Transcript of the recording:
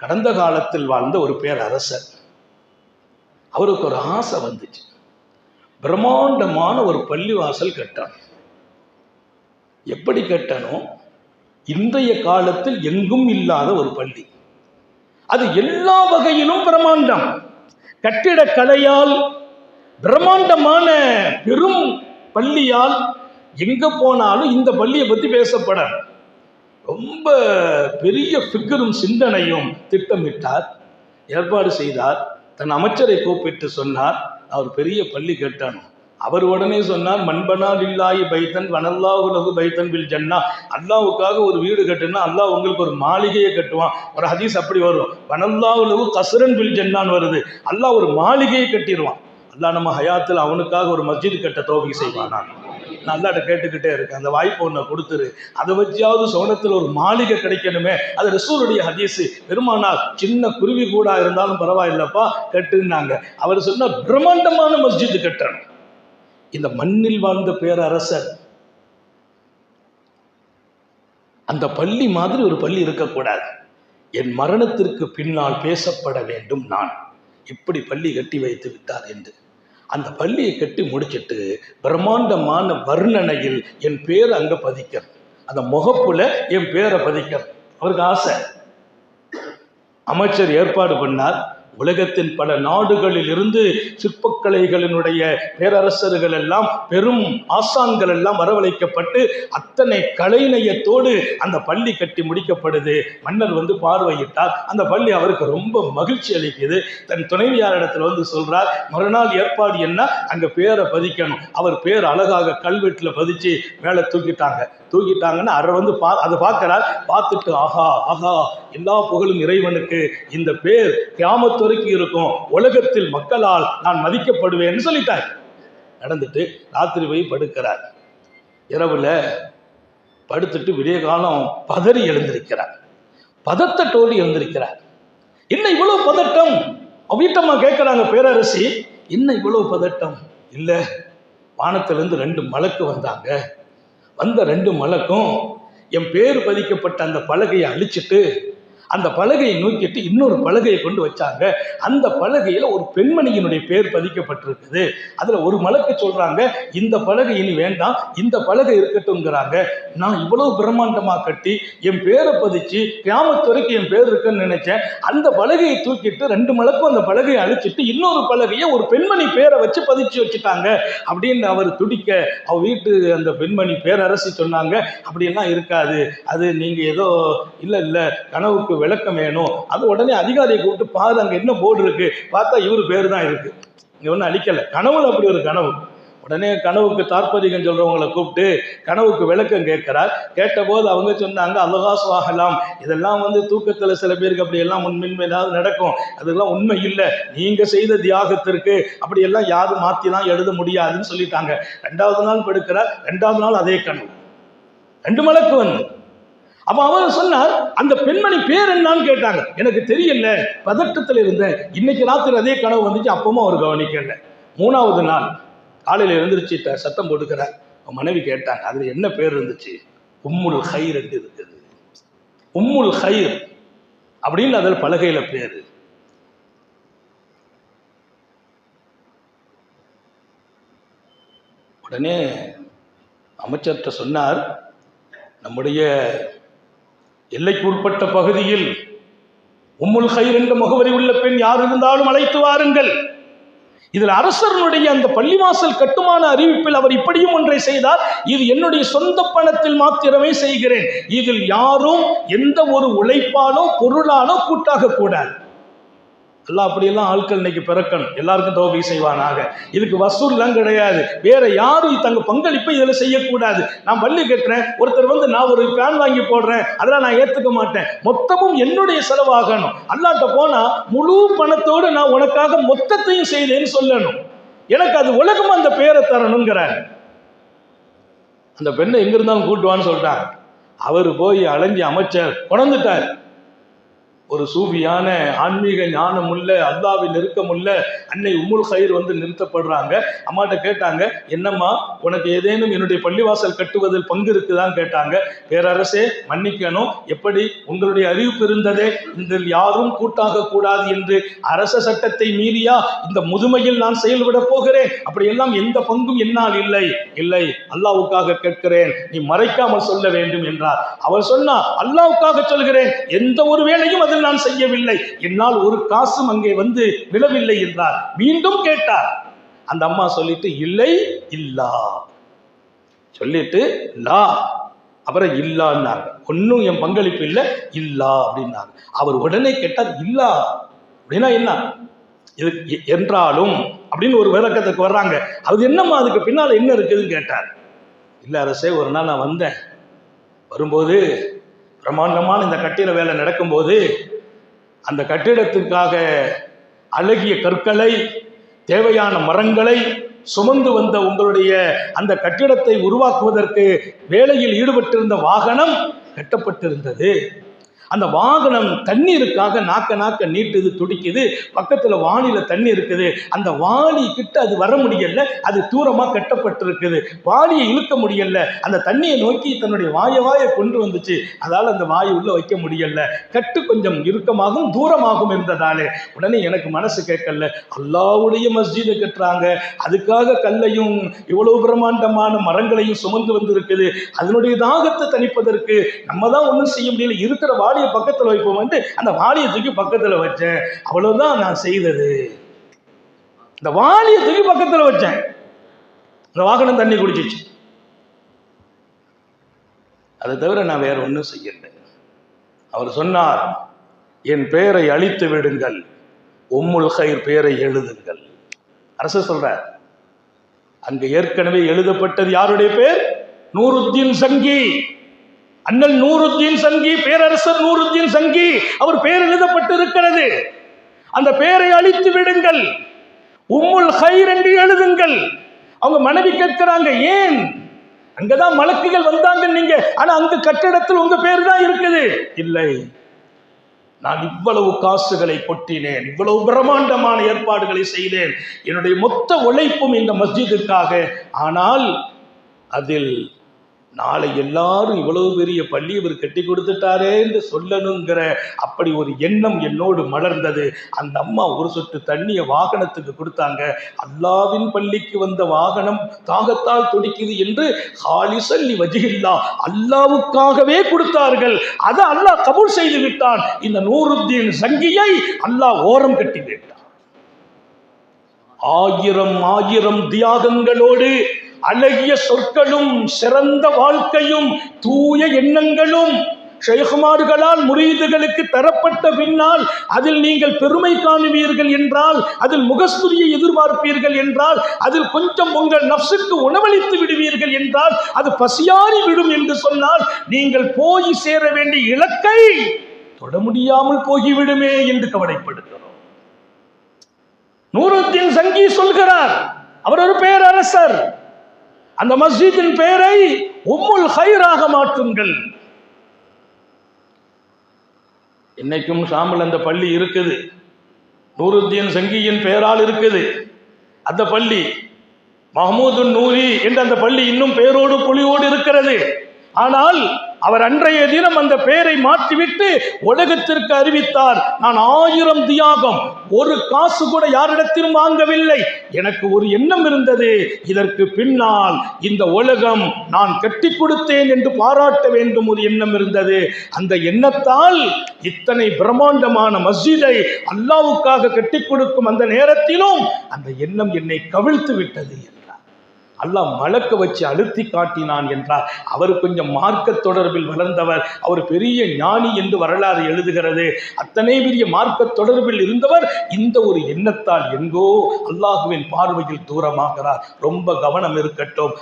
கடந்த காலத்தில் வாழ்ந்த ஒரு பேரரசர். அவருக்கு ஒரு ஆசை வந்துச்சு. பிரம்மாண்டமான ஒரு பள்ளிவாசல் கட்டணும். எப்படி கட்டணும்? இன்றைய காலத்தில் எங்கும் இல்லாத ஒரு பள்ளி. அது எல்லா வகையிலும் பிரம்மாண்டம். கட்டிடக்கலையால் பிரம்மாண்டமான பெரும் பள்ளியால் எங்க போனாலும் இந்த பள்ளியை பற்றி பேசப்பட ரொம்ப பெரிய ஃபிகரும் சிந்தனையும் திட்டமிட்டார். ஏற்பாடு செய்தார். தன் அமைச்சரை கூப்பிட்டு சொன்னார். அவர் பெரிய பள்ளி கேட்டானோ. அவர் உடனே சொன்னார் மண்பனால் இல்லாயி பைத்தன் வனல்லாஹுலகு பைத்தன் வில் ஜன்னா. அல்லாவுக்காக ஒரு வீடு கட்டுனா அல்லாஹ் உங்களுக்கு ஒரு மாளிகையை கட்டுவான். ஒரு ஹதீஸ் அப்படி வரும். வனல்லாஹுலகு கசுரன் வில் ஜன்னான்னு வருது. அல்லாஹ் ஒரு மாளிகையை கட்டிடுவான் அல்லாஹ் நம்ம ஹயாத்தில் அவனுக்காக ஒரு மஸ்ஜித் கட்ட தோல்வி செய்வானான் நல்லா கேட்டுக்கிட்டே இருக்கேன் அந்த வாய்ப்பு ஒன்று கொடுத்துரு. அதை வச்சியாவது சோனத்தில் ஒரு மாளிகை கிடைக்கணுமே. அது ரசூலுடைய ஹதீஸு. பெருமானார் சின்ன குருவி கூட இருந்தாலும் பரவாயில்லப்பா கட்டுனாங்க அவர் சொன்ன பிரம்மாண்டமான மஸ்ஜித் கட்டணும். இந்த மண்ணில் வாழ்ந்த பேரரசர் அந்த பள்ளி மாதிரி ஒரு பள்ளி இருக்கக்கூடாது. என் மரணத்திற்கு பின்னால் பேசப்பட வேண்டும் நான். இப்படி பள்ளி கட்டி வைத்து விட்டார் என்று. அந்த பள்ளியை கட்டி முடிச்சிட்டு பிரம்மாண்டமான வர்ணனையில் என் பேர் அங்கே பதிக்கிற அந்த முகப்புல என் பேரை பதிக்க அவருக்கு ஆசை. அமைச்சர் ஏற்பாடு பண்ணார். உலகத்தின் பல நாடுகளில் இருந்து சிற்பக்கலைகளினுடைய பேரரசர்கள் எல்லாம் பெரும் ஆசான்கள் எல்லாம் வரவழைக்கப்பட்டு அத்தனை கலைநயத்தோடு அந்த பள்ளி கட்டி முடிக்கப்படுது. மன்னர் வந்து பார்வையிட்டார். அந்த பள்ளி அவருக்கு ரொம்ப மகிழ்ச்சி அளிக்குது. தன் துணைவியாரிடத்தில் வந்து சொல்றார் மறுநாள் ஏற்பாடு என்ன? அங்க பேரை பதிக்கணும். அவர் பேர் அழகாக கல்வெட்டில் பதிச்சு மேலே தூக்கிட்டாங்க. தூக்கிட்டாங்கன்னு அரை வந்து பா அதை பார்க்குறார் பார்த்துட்டு ஆஹா ஆஹா எல்லா புகழும் இறைவனுக்கு இந்த பேர் கிராமத்துறைக்கு வரைக்கும் இருக்கும். உலகத்தில் மக்களால் நான் மதிக்கப்படுவேன்னு சொல்லிட்டார். நடந்துட்டு ராத்திரி போய் படுக்கிறார். இரவுல படுத்துட்டு விடிய காலம் பதறி எழுந்திருக்கிறார். பதத்தட்டோடு எழுந்திருக்கிறார். என்ன இவ்வளவு பதட்டம்? வீட்டம்மா கேட்குறாங்க பேரரசி என்ன இவ்வளவு பதட்டம்? இல்லை வானத்திலிருந்து ரெண்டு மலக்கு வந்தாங்க. வந்த ரெண்டு மலக்கும் என் பேர் பதிக்கப்பட்ட அந்த பலகையை அழிச்சிட்டு அந்த பலகையை நோக்கிட்டு இன்னொரு பலகையை கொண்டு வச்சாங்க. அந்த பலகையில் ஒரு பெண்மணியினுடைய பேர் பதிக்கப்பட்டிருக்குது. அதில் ஒரு மலக்கு சொல்கிறாங்க இந்த பலகை இனி வேண்டாம் இந்த பலகை இருக்கட்டும்ங்கிறாங்க. நான் இவ்வளவு பிரம்மாண்டமாக கட்டி என் பேரை பதிச்சு கிராமத்து வரைக்கும் என் பேர் இருக்குன்னு நினைச்சேன். அந்த பலகையை தூக்கிட்டு ரெண்டு மலக்கும் அந்த பலகையை அழிச்சிட்டு இன்னொரு பலகையை ஒரு பெண்மணி பேரை வச்சு பதிச்சு வச்சுட்டாங்க. அப்படின்னு அவர் துடிக்க அவ வீட்டு அந்த பெண்மணி பேரரசி சொன்னாங்க அப்படியெல்லாம் இருக்காது. அது நீங்கள் ஏதோ இல்லை இல்லை கனவுக்கு விளக்கம் வேணும். அது உடனே அதிகாரியை கூப்பிட்டு பாரு அங்கே என்ன போர்டு இருக்கு? பார்த்தா இவர் பேர் தான் இருக்கு. இங்கே ஒன்றும் அழிக்கலை. கனவுல அப்படி ஒரு கனவு. உடனே கனவுக்கு தாற்பதிகம் சொல்கிறவங்களை கூப்பிட்டு கனவுக்கு விளக்கம் கேட்கிறார். கேட்டபோது அவங்க சொன்னாங்க அலகாஸ் இதெல்லாம் வந்து தூக்கத்தில் சில பேருக்கு அப்படியெல்லாம் எல்லாம் நடக்கும். அதெல்லாம் உண்மை இல்லை. நீங்கள் செய்த தியாகத்திற்கு அப்படியெல்லாம் யாரும் மாற்றிலாம் எழுத முடியாதுன்னு சொல்லிட்டாங்க. ரெண்டாவது நாள் படுக்கிறார். ரெண்டாவது நாள் அதே கனவு. ரெண்டு மலக்கு வந்து. அப்போ அவர் சொன்னார் அந்த பெண்மணி பேர் என்னான்னு கேட்டாங்க. எனக்கு தெரியல பதட்டத்தில் இருந்தேன். இன்னைக்கு ராத்திரி அதே கனவு வந்துச்சு அப்பவும் அவர் கவனிக்கல. மூணாவது நாள் காலையில் எழுந்திருச்சு த- சத்தம் போட்டுக்கிறார். அவன் மனைவி கேட்டாங்க அதில் என்ன பேர் இருந்துச்சு? உம்முல் ஹைர் என்று இருக்குது. உம்முல் ஹைர் அப்படின்னு அதில் பலகையில் பேர். உடனே அமைச்சர்கிட்ட சொன்னார் நம்முடைய எல்லைக்கு உட்பட்ட பகுதியில் உம்முல் கயிர் என்ற முகவரி உள்ள பெண் யார் இருந்தாலும் அழைத்து வாருங்கள். இதில் அரசர்களுடைய அந்த பள்ளிவாசல் கட்டுமான அறிவிப்பில் அவர் இப்படியும் ஒன்றை செய்தார் இது என்னுடைய சொந்த பணத்தில் மாத்திரமே செய்கிறேன். இதில் யாரும் எந்த ஒரு உழைப்பாலோ பொருளாலோ கூட்டாக கூடாது. அல்லாஹ் அப்படியெல்லாம் ஆட்கள் இன்னைக்கு பிறக்கணும். எல்லாருக்கும் தோபி செய்வானாக. இதுக்கு வசூல்லாம் கிடையாது. வேற யாரும் தங்க பங்களிப்பை இதில் செய்யக்கூடாது. நான் பள்ளி கட்டுறேன் ஒருத்தர் வந்து நான் ஒரு ஃபேன் வாங்கி போடுறேன் அதெல்லாம் நான் ஏற்றுக்க மாட்டேன். மொத்தமும் என்னுடைய செலவாகணும். அல்லாட்ட போனால் முழு பணத்தோடு நான் உனக்காக மொத்தத்தையும் செய்தேன்னு சொல்லணும். எனக்கு அது உலகம் அந்த பேரை தரணுங்கிற அந்த பெண்ணை எங்கிருந்தாலும் கூட்டுவான்னு சொல்லிட்டாங்க. அவர் போய் அலைஞ்சி அமைச்சர் உணர்ந்துட்டார் ஒரு சூஃபியான ஆன்மீக ஞானமுள்ள அல்லாவின் நெருக்கமுள்ள அன்னை உமுல் கயிறு வந்து நிறுத்தப்படுறாங்க. அம்மாட்ட கேட்டாங்க என்னம்மா உனக்கு ஏதேனும் என்னுடைய பள்ளிவாசல் கட்டுவதில் பங்கு இருக்குதான்னு கேட்டாங்க. பேரரசே மன்னிக்கணும். எப்படி? உங்களுடைய அறிவிப்பு இருந்ததே இதில் யாரும் கூட்டாக கூடாது என்று அரச சட்டத்தை மீறியா? இந்த முதுமையில் நான் செயல்பட போகிறேன். அப்படியெல்லாம் எந்த பங்கும் என்னால் இல்லை. இல்லை அல்லாவுக்காக கேட்கிறேன். நீ மறைக்காமல் சொல்ல வேண்டும் என்றார். அவர் சொன்னா அல்லாவுக்காக சொல்கிறேன். எந்த ஒரு வேலையும் அதில் நான் செய்யவில்லை. என்னால் ஒரு காசும் அங்கே வந்து விழவில்லை என்றார். மீண்டும் கேட்டார். அந்த அம்மா சொல்லிட்டு இல்லை இல்லா. சொல்லிட்டு லா. அப்புறம் இல்லான்னாங்க ஒன்றும் என் பங்களிப்பு இல்லை. இல்லா அப்படின்னாங்க அவர் உடனே கேட்டார் இல்லா. அப்படின்னா என்ன? இது என்றாலும் அப்படின்னு ஒரு விளக்கத்துக்கு வர்றாங்க. அது என்னம்மா? அதுக்கு பின்னால் என்ன இருக்குதுன்னு கேட்டார். இல்லை அரசே ஒரு நாள் நான் வந்தேன். வரும்போது பிரம்மாண்டமான இந்த கட்டிட வேலை நடக்கும்போது அந்த கட்டிடத்துக்காக அழகிய கற்களை தேவையான மரங்களை சுமந்து வந்த உங்களுடைய அந்த கட்டிடத்தை உருவாக்குவதற்கு வேலையில் ஈடுபட்டிருந்த வாகனம் கட்டப்பட்டிருந்தது. அந்த வாகனம் தண்ணீருக்காக நாக்க நாக்க நீட்டுது துடிக்குது பக்கத்தில் வாளியில தண்ணி இருக்குது. அந்த வாளி கிட்ட அது வர முடியல அது தூரமாக கட்டப்பட்டிருக்குது. வாளியை இழுக்க முடியல. அந்த தண்ணியை நோக்கி தன்னுடைய வாய வாயை கொண்டு வந்துச்சு. அதால் அந்த வாயை உள்ளே வைக்க முடியல. கட்டு கொஞ்சம் இறுக்கமாகவும் தூரமாகவும் இருந்ததாலே உடனே எனக்கு மனசு கேட்கல. அல்லாவுடைய மஸ்ஜிதை கட்டுறாங்க. அதுக்காக கல்லையும் இவ்வளவு பிரம்மாண்டமான மரங்களையும் சுமந்து வந்திருக்குது. அதனுடைய தாகத்தை தணிப்பதற்கு நம்ம தான் ஒன்றும் செய்ய முடியல. இருக்கிற வாளியை பக்கத்தில் வைப்போம் வந்து அந்த வாளியை தூக்கி பக்கத்தில் வச்சேன். அவ்வளோதான் நான் செய்தது. இந்த வாளியை தூக்கி பக்கத்தில் வச்சேன். இந்த வாகனம் தண்ணி குடிச்சிச்சு. அதை தவிர நான் வேற ஒன்றும் செய்யலை. அவர் சொன்னார் என் பெயரை அழித்து விடுங்கள். உம்முல் ஹைர் பெயரை எழுதுங்கள். அரசு சொல்றார் அங்கு ஏற்கனவே எழுதப்பட்டது யாருடைய பேர்? நூருத்தீன் சங்கி. அண்ணல் நூறுத்தீன் சங்கி பேரரசர் நூறுத்தீன் சங்கி அவர் பெயர் எழுதப்பட்டு இருக்கிறது அந்த பெயரை அழித்து விடுங்கள். உம்முல் ஹைர் என்று எழுதுங்கள். அவங்க மனைவி கேட்கிறாங்க ஏன்? அங்கதான் மலக்குகள் வந்தாங்க நீங்க. ஆனா அந்த கட்டிடத்தில் உங்க பேர் தான் இருக்குது. இல்லை. நான் இவ்வளவு காசுகளை கொட்டினேன். இவ்வளவு பிரம்மாண்டமான ஏற்பாடுகளை செய்தேன். என்னுடைய மொத்த உழைப்பும் இந்த மஸ்ஜிதுக்காக. ஆனால் அதில் நாளை எல்லாரும் இவ்வளவு பெரிய பள்ளி இவர் கட்டி கொடுத்துட்டாரே என்று சொல்லணுங்கிற அப்படி ஒரு எண்ணம் என்னோடு மலர்ந்தது. அந்த அம்மா ஒரு சொட்டு தண்ணியை வாகனத்துக்கு கொடுத்தாங்க. அல்லாவின் பள்ளிக்கு வந்த வாகனம் தாகத்தால் துடிக்குது என்று ஹாலிசல்லி வஜிகில்லா அல்லாவுக்காகவே கொடுத்தார்கள். அதை அல்லாஹ் கபூல் செய்து விட்டான். இந்த நூருத்தீன் சங்கியை அல்லாஹ் ஓரம் கட்டி விட்டான். ஆயிரம் ஆயிரம் தியாகங்களோடு அழகிய சொற்களும் சிறந்த வாழ்க்கையும் தூய எண்ணங்களும் ஷேகுமார்களால் முரீதுகளுக்கு தரப்பட்ட பின்னால் அதில் நீங்கள் பெருமை காணுவீர்கள் என்றால் அதில் முகஸ்துதியை எதிர்பார்ப்பீர்கள் என்றால் அதில் கொஞ்சம் உங்கள் நப்சுக்கு உணவளித்து விடுவீர்கள் என்றால் அது பசியாறி விடும் என்று சொன்னால் நீங்கள் போய் சேர வேண்டிய இலக்கை தொட முடியாமல் போய்விடுமே என்று கவலைப்படுகிறோம். நூறுத்தின் சங்கி சொல்கிறார் அவர் ஒரு பேரரசர். அந்த மஸ்ஜிதின் பெயரை உம்முல் ஹைராக மாற்றுங்கள். இன்னைக்கும் ஷாமில் அந்த பள்ளி இருக்குது. நூருத்தீன் சங்கியின் பெயரால் இருக்குது. அந்த பள்ளி மஹமூது நூரி என்ற அந்த பள்ளி இன்னும் பெயரோடு புலியோடு இருக்கிறது. ஆனால் அவர் அன்றைய தினம் அந்த பெயரை மாற்றிவிட்டு உலகத்திற்கு அறிவித்தார். நான் ஆயிரம் தியாகம் ஒரு காசு கூட யாரிடத்திலும் வாங்கவில்லை. எனக்கு ஒரு எண்ணம் இருந்தது இதற்கு பின்னால் இந்த உலகம் நான் கட்டி கொடுத்தேன் என்று பாராட்ட வேண்டும் ஒரு எண்ணம் இருந்தது. அந்த எண்ணத்தால் இத்தனை பிரம்மாண்டமான மஸ்ஜிதை அல்லாவுக்காக கட்டி கொடுக்கும் அந்த நேரத்திலும் அந்த எண்ணம் என்னை கவிழ்த்து விட்டது. அல்லாஹ் மலக்க வச்சு அழுத்தி காட்டினான் என்றார் அவர் கொஞ்சம் மார்க்க தொடர்பில் வளர்ந்தவர். அவர் பெரிய ஞானி என்று வரலாறு எழுதுகிறது. அத்தனை பெரிய மார்க்க தொடர்பில் இருந்தவர் இந்த ஒரு எண்ணத்தால் எங்கோ அல்லாஹுவின் பார்வையில் தூரமாகிறார். ரொம்ப கவனம் இருக்கட்டும்.